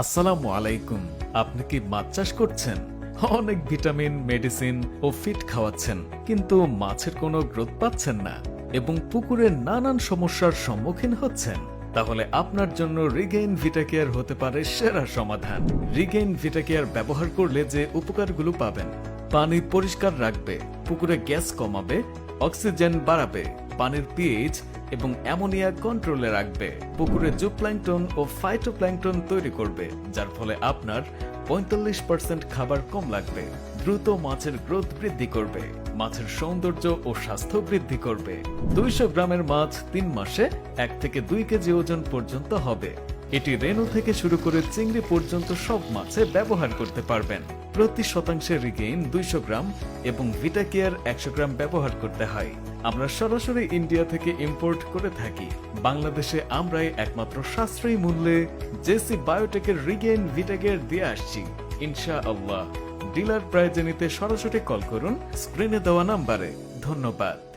আসসালামু আলাইকুম। আপনি কি মাছ চাষ করছেন? অনেক ভিটামিন, মেডিসিন ও ফিট খাওয়াচ্ছেন, কিন্তু মাছের কোনো গ্রোথ পাচ্ছেন না এবং পুকুরে নানান সমস্যার সম্মুখীন হচ্ছেন। তাহলে আপনার জন্য রিগেইন ভিটাকেয়ার হতে পারে সেরা সমাধান। রিগেইন ভিটাকেয়ার ব্যবহার করলে যে উপকারগুলো পাবেন, পানি পরিষ্কার রাখবে, পুকুরে গ্যাস কমাবে, অক্সিজেন বাড়াবে, পানির পিএইচ এবং অ্যামোনিয়া কন্ট্রোলে রাখবে। পুকুরে জুপ্ল্যাংটন ও ফাইটোপ্ল্যাংটন তৈরি করবে, যার ফলে আপনার পঁয়তাল্লিশ পার্সেন্ট খাবার কম লাগবে। দ্রুত মাছের গ্রোথ বৃদ্ধি করবে, মাছের সৌন্দর্য ও স্বাস্থ্য বৃদ্ধি করবে। দুইশো গ্রামের মাছ তিন মাসে এক থেকে দুই কেজি ওজন পর্যন্ত হবে। এটি রেনু থেকে শুরু করে চিংড়ি পর্যন্ত সব মাছে ব্যবহার করতে পারবেন। প্রতি শতাংশে রিগেইন দুইশো গ্রাম এবং ভিটা কেয়ার একশো গ্রাম ব্যবহার করতে হয়। আমরা সরাসরি ইন্ডিয়া থেকে ইম্পোর্ট করে থাকি। বাংলাদেশে আমরাই একমাত্র সাশ্রয়ী মূল্যে জেসি বায়োটেকের রিগেইন ভিটাকেয়ার দিয়ে আসছি। ইনশা আল্লাহ ডিলার প্রাইজে নিতে সরাসরি কল করুন, স্ক্রিনে দেওয়া নাম্বারে। ধন্যবাদ।